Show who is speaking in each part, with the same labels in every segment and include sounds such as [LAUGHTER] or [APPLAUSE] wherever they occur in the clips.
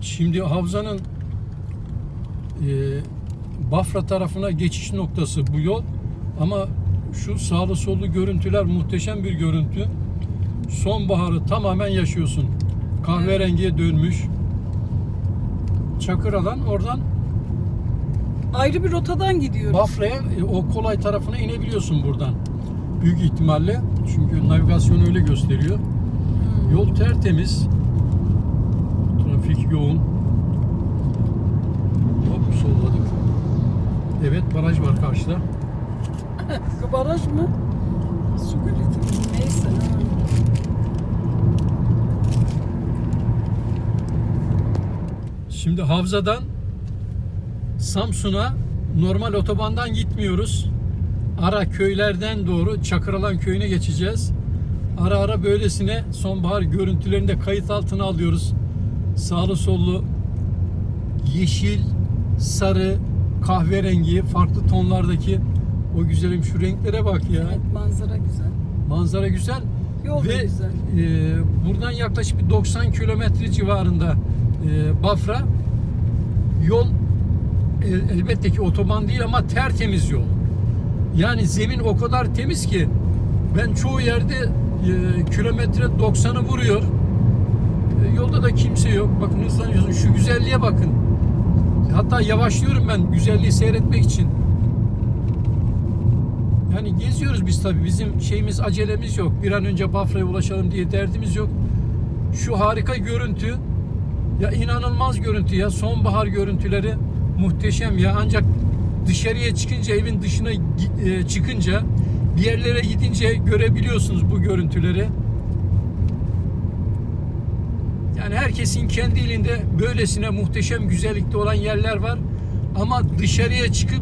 Speaker 1: Şimdi Havza'nın e, Bafra tarafına geçiş noktası bu yol. Ama şu sağlı sollu görüntüler muhteşem bir görüntü. Sonbaharı tamamen yaşıyorsun. Kahverengiye dönmüş. Çakır alan oradan
Speaker 2: Ayrı bir rotadan gidiyoruz.
Speaker 1: Bafra'ya e, o kolay tarafına inebiliyorsun buradan. Büyük ihtimalle. Çünkü navigasyon öyle gösteriyor. Yol tertemiz. Trafik yoğun. Hop solladık. Evet baraj var karşıda. [LAUGHS]
Speaker 2: Baraj mı? Su göleti. Neyse. ha.
Speaker 1: Şimdi Havza'dan Samsun'a normal otobandan gitmiyoruz. Ara köylerden doğru Çakıralan köyüne geçeceğiz. Ara ara böylesine sonbahar görüntülerini de kayıt altına alıyoruz. Sağlı sollu yeşil, sarı, kahverengi, farklı tonlardaki o güzelim şu renklere bak ya.
Speaker 2: Evet manzara güzel.
Speaker 1: Manzara güzel.
Speaker 2: Yol
Speaker 1: Ve
Speaker 2: güzel.
Speaker 1: e, buradan yaklaşık bir 90 kilometre civarında e, Bafra yol e, elbette ki otoban değil ama tertemiz yol. Yani zemin o kadar temiz ki ben çoğu yerde e, kilometre 90'ı vuruyor. Yolda da kimse yok. Bakın hızlanıyorsun. Şu güzelliğe bakın. Hatta yavaşlıyorum ben güzelliği seyretmek için. Yani geziyoruz biz tabii. Bizim şeyimiz acelemiz yok. Bir an önce Bafra'ya ulaşalım diye derdimiz yok. Şu harika görüntü ya inanılmaz görüntü ya. Sonbahar görüntüleri muhteşem ya. Ancak dışarıya çıkınca evin dışına e, çıkınca bir yerlere gidince görebiliyorsunuz bu görüntüleri. Yani herkesin kendi ilinde böylesine muhteşem güzellikte olan yerler var. Ama dışarıya çıkıp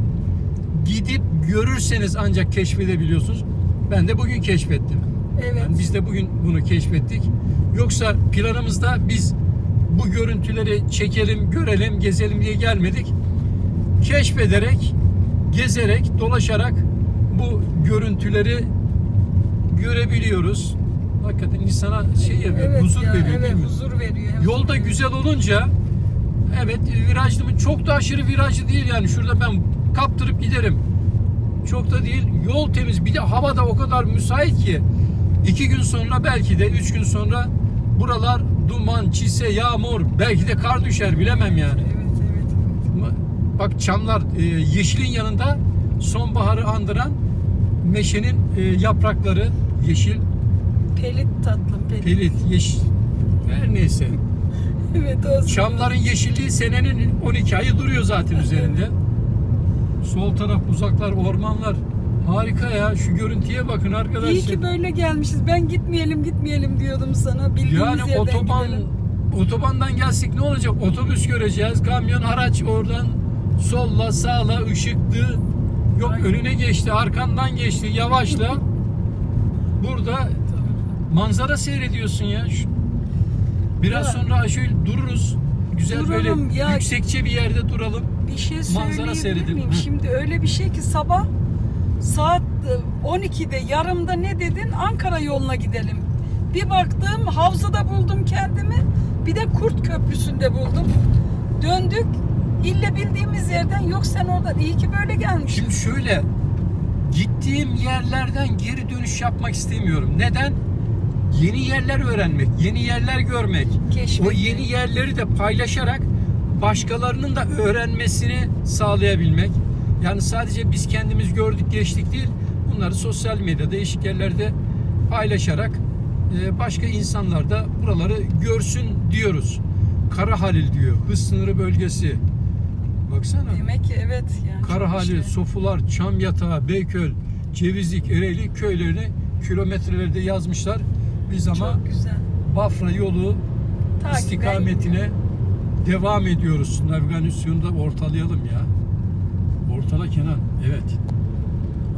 Speaker 1: gidip görürseniz ancak keşfedebiliyorsunuz. Ben de bugün keşfettim.
Speaker 2: Evet.
Speaker 1: Yani biz de bugün bunu keşfettik. Yoksa planımızda biz bu görüntüleri çekelim, görelim, gezelim diye gelmedik. Keşfederek, gezerek, dolaşarak bu görüntüleri görebiliyoruz. Hakikaten insana şey yapıyor,
Speaker 2: Evet
Speaker 1: huzur
Speaker 2: ya,
Speaker 1: veriyor
Speaker 2: evet,
Speaker 1: değil mi?
Speaker 2: huzur veriyor. hem
Speaker 1: Yolda güzel olunca evet virajlı mı? Çok da aşırı virajlı değil yani. Şurada ben kaptırıp giderim. Çok da değil. Yol temiz. Bir de hava da o kadar müsait ki iki gün sonra belki de üç gün sonra buralar duman, çise, yağmur belki de kar düşer bilemem yani.
Speaker 2: Evet evet.
Speaker 1: Bak çamlar e, yeşilin yanında sonbaharı andıran meşenin e, yaprakları yeşil,
Speaker 2: Pelit tatlım pelit.
Speaker 1: pelit, yeşil. Her neyse. [LAUGHS]
Speaker 2: Evet olsun.
Speaker 1: Çamların yeşilliği senenin 12 ayı duruyor zaten üzerinde. [LAUGHS] Sol taraf uzaklar, ormanlar. Harika ya. Şu görüntüye bakın arkadaşlar.
Speaker 2: İyi ki böyle gelmişiz. Ben gitmeyelim gitmeyelim diyordum sana. Bildiğimiz
Speaker 1: yani
Speaker 2: yerden
Speaker 1: otoban
Speaker 2: gidelim.
Speaker 1: otobandan gelsek ne olacak? Otobüs göreceğiz. Kamyon, araç oradan solla, sağla, ışıklı. Yok
Speaker 2: Aynen.
Speaker 1: önüne geçti, arkandan geçti. Yavaşla. [LAUGHS] Burada manzara seyrediyorsun ya. Şu- Biraz
Speaker 2: Ya.
Speaker 1: sonra şöyle dururuz. Güzel
Speaker 2: Duralım
Speaker 1: böyle
Speaker 2: ya.
Speaker 1: yüksekçe bir yerde duralım.
Speaker 2: Bir şey
Speaker 1: Manzara
Speaker 2: söyleyebilir
Speaker 1: seyredelim.
Speaker 2: miyim?
Speaker 1: Hı.
Speaker 2: Şimdi öyle bir şey ki sabah saat e, 12'de yarımda ne dedin? Ankara yoluna gidelim. Bir baktım Havza'da buldum kendimi. Bir de Kurt Köprüsü'nde buldum. Döndük. İlle bildiğimiz yerden yok sen oradan. İyi ki böyle gelmişsin.
Speaker 1: Şimdi şöyle gittiğim yerlerden geri dönüş yapmak istemiyorum. Neden? Yeni yerler öğrenmek, yeni yerler görmek.
Speaker 2: Keşfetmek.
Speaker 1: O yeni yerleri de paylaşarak başkalarının da öğrenmesini sağlayabilmek. Yani sadece biz kendimiz gördük geçtik değil. Bunları sosyal medyada değişik yerlerde paylaşarak e, başka insanlar da buraları görsün diyoruz. Kara Halil diyor. Hız sınırı bölgesi. Baksana.
Speaker 2: Demek ki evet yani. çok
Speaker 1: Karahalil,
Speaker 2: işte.
Speaker 1: Sofular, Çamyatağı, Beyköl, Cevizlik, Ereğli köylerini kilometrelerde yazmışlar. Biz ama
Speaker 2: Çok güzel.
Speaker 1: Bafra yolu
Speaker 2: Takiben
Speaker 1: istikametine devam ediyoruz. Navigasyonu da ortalayalım ya. Ortala Kenan. Evet.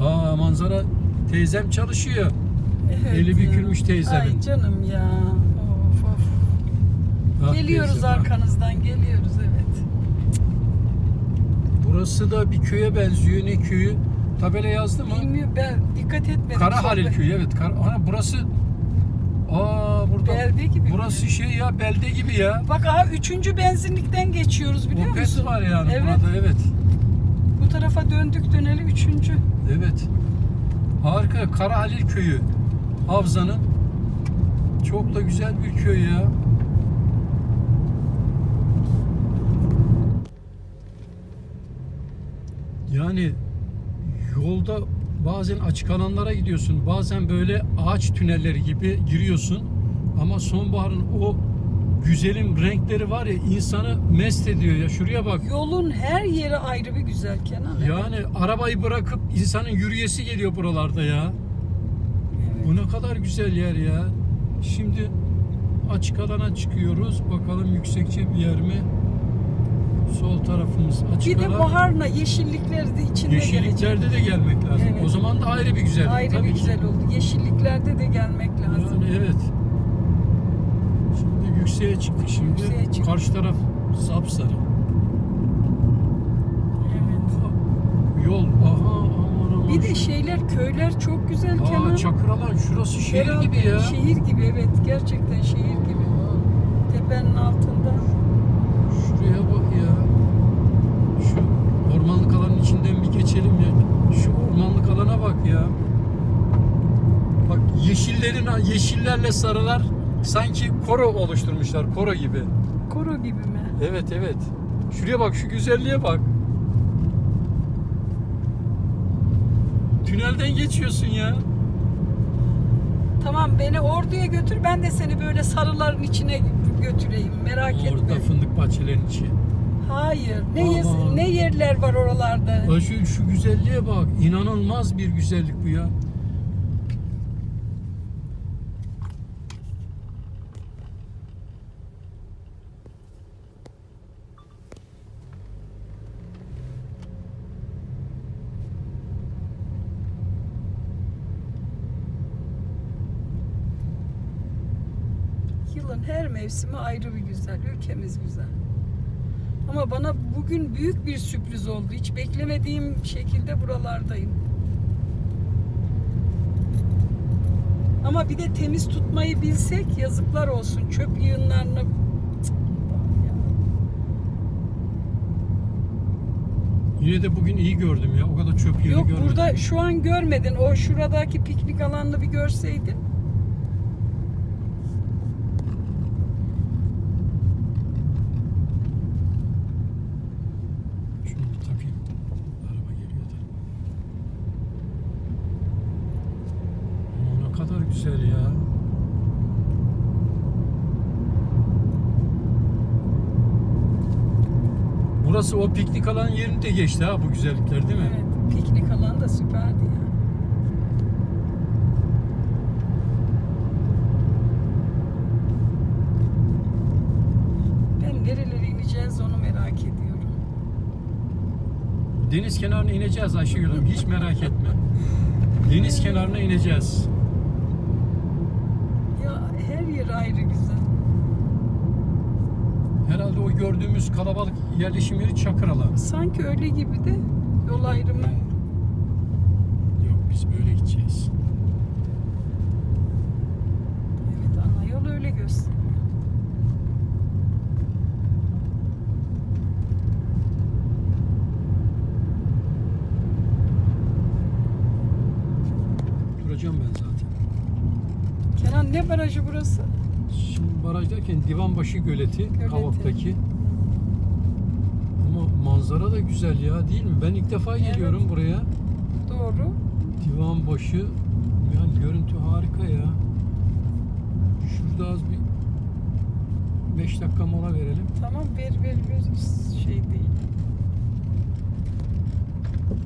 Speaker 1: Aa manzara teyzem çalışıyor.
Speaker 2: Evet
Speaker 1: Eli bükülmüş teyzemin.
Speaker 2: Ay canım ya. Of of.
Speaker 1: Ah
Speaker 2: Geliyoruz
Speaker 1: teyze, bak.
Speaker 2: arkanızdan geliyoruz evet.
Speaker 1: Burası da bir köye benziyor. Ne köyü? Tabela yazdı mı?
Speaker 2: Bilmiyorum ben dikkat etmedim.
Speaker 1: Kara Halil
Speaker 2: Sohbet-
Speaker 1: köyü evet. Kara, Ana burası Aa burada
Speaker 2: Belde gibi.
Speaker 1: burası şey ya belde gibi ya.
Speaker 2: Bak aha üçüncü benzinlikten geçiyoruz biliyor
Speaker 1: Opet
Speaker 2: musun?
Speaker 1: var yani
Speaker 2: Evet.
Speaker 1: burada evet.
Speaker 2: Bu tarafa döndük döneli üçüncü.
Speaker 1: Evet. Harika. Kara Halil köyü. Havzanın. Çok da güzel bir köy ya. Yani yolda bazen açık alanlara gidiyorsun. Bazen böyle ağaç tünelleri gibi giriyorsun. Ama sonbaharın o güzelim renkleri var ya insanı mest ediyor ya. Şuraya bak.
Speaker 2: Yolun her yeri ayrı bir güzel Kenan.
Speaker 1: Yani arabayı bırakıp insanın yürüyesi geliyor buralarda ya.
Speaker 2: Evet.
Speaker 1: Bu ne kadar güzel yer ya. Şimdi açık alana çıkıyoruz. Bakalım yüksekçe bir yer mi? Sol tarafımız açık
Speaker 2: Bir de
Speaker 1: alan.
Speaker 2: baharla yeşillikler de içinde gelecek.
Speaker 1: Yeşilliklerde de gelmek lazım.
Speaker 2: Evet.
Speaker 1: O zaman da ayrı bir güzellik.
Speaker 2: Ayrı
Speaker 1: tabii
Speaker 2: bir
Speaker 1: ki.
Speaker 2: güzel oldu. Yeşilliklerde de gelmek lazım.
Speaker 1: Yani evet. Şimdi yükseğe çıktık şimdi.
Speaker 2: Yükseğe çıktık.
Speaker 1: Karşı taraf sapsarı.
Speaker 2: Evet.
Speaker 1: Yol. Aha aman aman.
Speaker 2: Bir de şeyler, köyler çok güzel Kenan.
Speaker 1: Aa, Çakıralan şurası şehir
Speaker 2: Herhalde
Speaker 1: gibi ya.
Speaker 2: Şehir gibi evet. Gerçekten şehir gibi. Tepenin altında.
Speaker 1: Şuraya bak ya. Şu ormanlık alanın içinden bir geçelim ya. Şu ormanlık alana bak ya. Bak yeşillerin yeşillerle sarılar sanki koro oluşturmuşlar. Koro gibi.
Speaker 2: Koro gibi mi?
Speaker 1: Evet evet. Şuraya bak şu güzelliğe bak. Tünelden geçiyorsun ya.
Speaker 2: Tamam beni orduya götür ben de seni böyle sarıların içine götüreyim merak
Speaker 1: Orada
Speaker 2: etme.
Speaker 1: fındık bahçelerinin içi.
Speaker 2: Hayır. Ne
Speaker 1: Aman.
Speaker 2: yes- ne yerler var oralarda?
Speaker 1: Aa, Şu, şu güzelliğe bak. İnanılmaz bir güzellik bu ya.
Speaker 2: Yılın her mevsimi ayrı bir güzel. Ülkemiz güzel. Ama bana bugün büyük bir sürpriz oldu. Hiç beklemediğim şekilde buralardayım. Ama bir de temiz tutmayı bilsek yazıklar olsun. Çöp yığınlarını.
Speaker 1: Yine de bugün iyi gördüm ya. O kadar çöp yeri
Speaker 2: Yok
Speaker 1: görmedim.
Speaker 2: burada şu an görmedin. O şuradaki piknik alanını bir görseydin.
Speaker 1: Şunu bir takayım. Araba geliyor da. Ama ne kadar güzel ya. Burası o piknik alan yerini de geçti ha bu güzellikler değil mi?
Speaker 2: Evet, piknik alanı da süperdi ya. Ben nerelere ineceğiz onu merak ediyorum.
Speaker 1: Deniz kenarına ineceğiz Ayşegül Hanım. Hiç merak etme. Deniz kenarına ineceğiz.
Speaker 2: Ya her yer ayrı güzel.
Speaker 1: Herhalde o gördüğümüz kalabalık yerleşim yeri Çakır alanı.
Speaker 2: Sanki öyle gibi de yol ayrımı.
Speaker 1: Yok biz böyle gideceğiz.
Speaker 2: Evet ana yol öyle gösteriyor.
Speaker 1: Duracağım ben zaten.
Speaker 2: Kenan ne barajı burası?
Speaker 1: Şimdi baraj derken Divanbaşı Göleti,
Speaker 2: Göleti.
Speaker 1: Kavak'taki. Ama manzara da güzel ya değil mi? Ben ilk defa geliyorum
Speaker 2: Evet.
Speaker 1: buraya.
Speaker 2: Doğru.
Speaker 1: Divanbaşı yani görüntü harika ya. Şurada az bir 5 dakika mola verelim.
Speaker 2: Tamam ver ver ver şey değil.